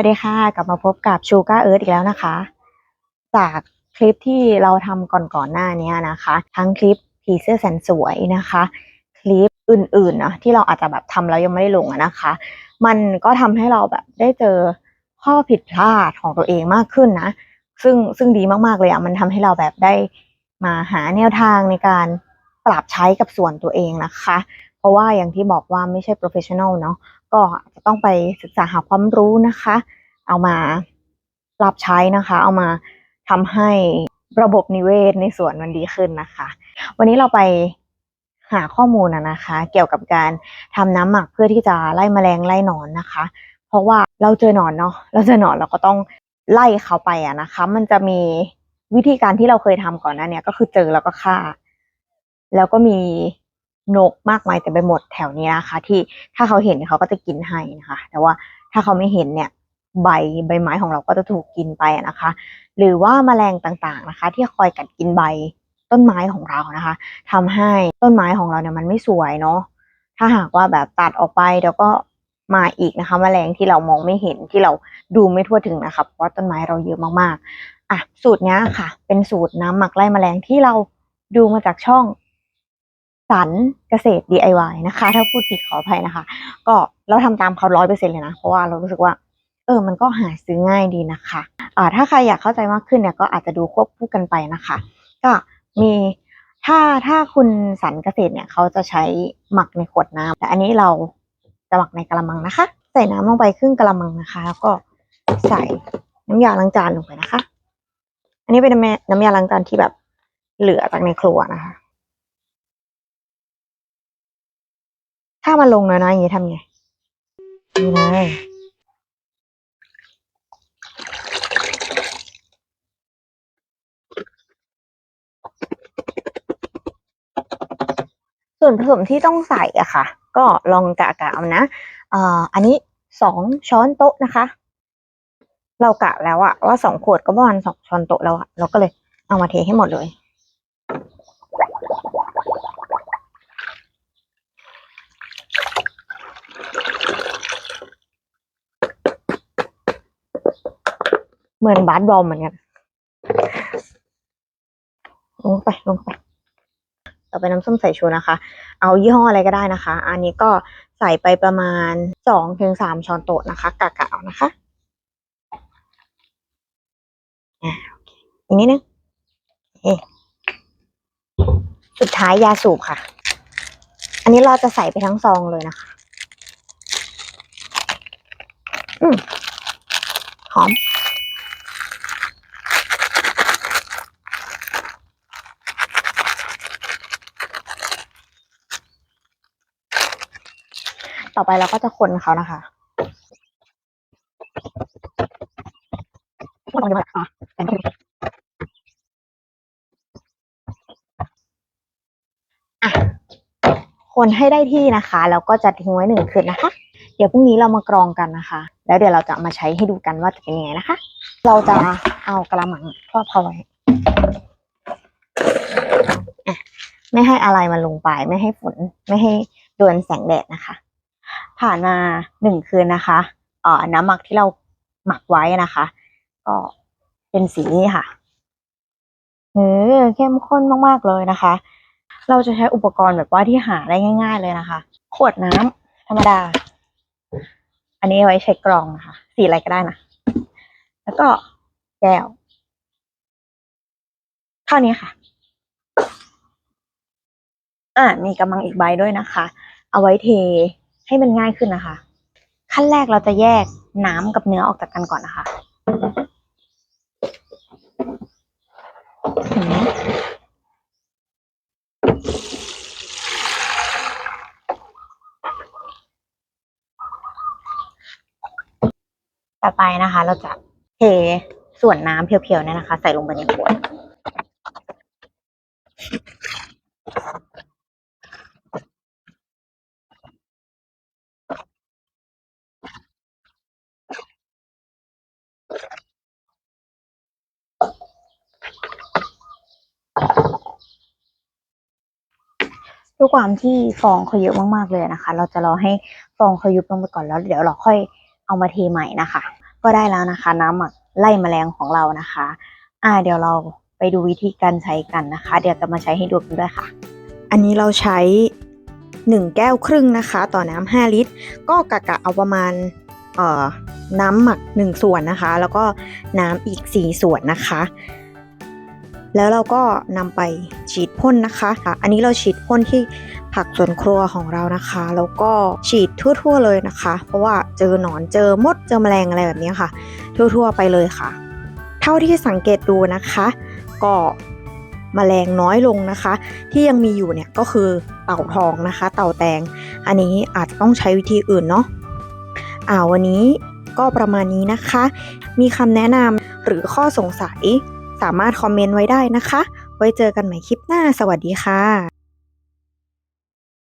วัสดีค่ะ กลับมาพบกับชูการ์เอิร์ธอีกแล้วนะคะ จากคลิปที่เราทำก่อนๆหน้านี้นะคะ ทั้งคลิปผีเสื้อแสนสวยนะคะ คลิปอื่นๆนะที่เราอาจจะแบบทำแล้วยังไม่ได้ลงนะคะ มันก็ทำให้เราแบบได้เจอข้อผิดพลาดของตัวเองมากขึ้นนะ ซึ่งซึ่งดีมากๆเลยอะมันทำให้เราแบบได้มาหาแนวทางในการปรับใช้กับส่วนตัวเองนะคะ เพราะว่าอย่างที่บอกว่าไม่ใช่ professional เนาะ ก็จะต้องไปศึกษาหาความรู้นะคะ เอามาปรับใช้นะคะ เอามาทำให้ระบบนิเวศในสวนมันดีขึ้นนะคะ วันนี้เราไปหาข้อมูลนะคะ เกี่ยวกับการทำน้ำหมักเพื่อที่จะไล่แมลงไล่หนอนนะคะ เพราะว่าเราเจอหนอนเนาะเราเจอหนอนเราก็ต้องไล่เขาไปอะนะคะ มันจะมีวิธีการที่เราเคยทำก่อนหน้าเนี้ยก็คือเจอแล้วก็ฆ่า แล้วก็มี นกมากมายแต่ไปหมดแถวนี้นะคะ ที่ถ้าเขาเห็นเขาก็จะกินให้นะคะ แต่ว่าถ้าเขาไม่เห็นเนี่ยใบใบไม้ของเราก็จะถูกกินไปนะคะ หรือว่าแมลงต่างๆนะคะ ที่คอยกัดกินใบต้นไม้ของเรานะคะทำให้ต้นไม้ของเราเนี่ยมันไม่สวยเนาะถ้าหากว่าแบบตัดออกไปเดี๋ยวก็มาอีกนะคะแมลงที่เรามองไม่เห็นที่เราดูไม่ทั่วถึงนะคะเพราะว่าต้นไม้เราเยอะมากๆอะสูตรเนี้ยค่ะ เป็นสูตรน้ำหมักไล่แมลงที่เราดูมาจากช่อง สันเกษตร DIY นะคะ ถ้าพูดผิดขออภัยนะคะ ก็เราทำตามเขาร้อยเปอร์เซ็นเลยนะ เพราะว่าเรารู้สึกว่า เออ มันก็หาซื้อง่ายดีนะคะอ่าถ้าใครอยากเข้าใจมากขึ้นเนี่ยก็อาจจะดูควบคู่กันไปนะคะ ก็มีถ้าถ้าคุณสันเกษตรเนี่ยเขาจะใช้หมักในขวดน้ำแต่อันนี้เราจะหมักในกระมังนะคะ ใส่น้ำลงไปครึ่งกระมังนะคะ แล้วก็ใส่น้ำยาล้างจานลงไปนะคะ อันนี้เป็นน้ำยาล้างจานที่แบบเหลือจากในครัวนะคะ ถ้ามันลงน้อยๆอย่างนี้ทำไงนี่เลยส่วนผสมที่ต้องใส่อะค่ะ ก็ลองกะกะเอานะเอ่ออันนี้สองช้อนโต๊ะนะคะ เรากะแล้วอะว่าสองขวดก็ประมาณสองช้อนโต๊ะแล้วอะเราก็เลยเอามาเทให้หมดเลย เหมือนบาสบอลเหมือนกันลงไปลงไปต่อไปน้ำส้มสายชูนะคะ เอายี่ห้ออะไรก็ได้นะคะ อันนี้ก็ใส่ไปประมาณสองถึงสามช้อนโต๊ะนะคะกะกะเอานะคะอ่าโอเคอีกนิดนึงโอสุดท้ายยาสูบค่ะ อันนี้เราจะใส่ไปทั้งซองเลยนะคะ อืมหอม ต่อไปเราก็จะคนเขานะคะคนตรงนี้มาจากอ๋อแต่ไม่เป็นอะคนให้ได้ที่นะคะ แล้วก็จะทิ้งไว้หนึ่งคืนนะคะ เดี๋ยวพรุ่งนี้เรามากรองกันนะคะ แล้วเดี๋ยวเราจะมาใช้ให้ดูกันว่าจะเป็นยังไงนะคะ เราจะเอากระมังครอบเขาไว้อะไม่ให้อะไรมันลงไป ไม่ให้ฝน ไม่ให้โดนแสงแดดนะคะ ผ่านมาหนึ่งคืนนะคะเอ่อน้ำหมักที่เราหมักไว้นะคะ ก็เป็นสีนี้ค่ะเออเข้มข้นมากๆเลยนะคะ เราจะใช้อุปกรณ์แบบว่าที่หาได้ง่าย ๆ เลยนะคะ ขวดน้ำธรรมดา อันนี้ไว้ใช้กรองนะคะ สีอะไรก็ได้นะ แล้วก็แก้วเท่านี้ค่ะ อ่ามีกำมังอีกใบด้วยนะคะ เอาไว้เท ให้มันง่ายขึ้นนะคะ ขั้นแรกเราจะแยกน้ำกับเนื้อออกจากกันก่อนนะคะเห็นไหมต่อไปนะคะ เราจะเทส่วนน้ำเพียวๆเนี่ยนะคะ ใส่ลงไปในขวด ด้วยความที่ฟองเขาเยอะมากๆเลยนะคะ เราจะรอให้ฟองเขายุบลงไปก่อนแล้ว เดี๋ยวเราค่อยเอามาเทใหม่นะคะ ก็ได้แล้วนะคะ น้ำหมักไล่แมลงของเรานะคะ อ่า เดี๋ยวเราไปดูวิธีการใช้กันนะคะ เดี๋ยวจะมาใช้ให้ดูกันด้วยค่ะ อันนี้เราใช้ 1 แก้วครึ่งนะคะ ต่อน้ำ5ลิตร ก็กะกะเอาประมาณเอ่อน้ำหมัก 1 ส่วนนะคะ แล้วก็น้ำอีก 4 ส่วนนะคะ แล้วเราก็นำไปฉีดพ่นนะคะ อันนี้เราฉีดพ่นที่ผักสวนครัวของเรานะคะ แล้วก็ฉีดทั่ว ๆ เลยนะคะ เพราะว่าเจอหนอนเจอมดเจอแมลงอะไรแบบนี้ค่ะ ทั่ว ๆ ไปเลยค่ะ เท่าที่สังเกตดูนะคะ ก็มแมลงน้อยลงนะคะ ที่ยังมีอยู่เนี่ยก็คือเต่าทองนะคะ เต่าแตง อันนี้อาจจะต้องใช้วิธีอื่นเนาะอ่าวันนี้ก็ประมาณนี้นะคะ มีคำแนะนำหรือข้อสงสัย สามารถคอมเมนต์ไว้ได้นะคะ ไว้เจอกันใหม่คลิปหน้า สวัสดีค่ะ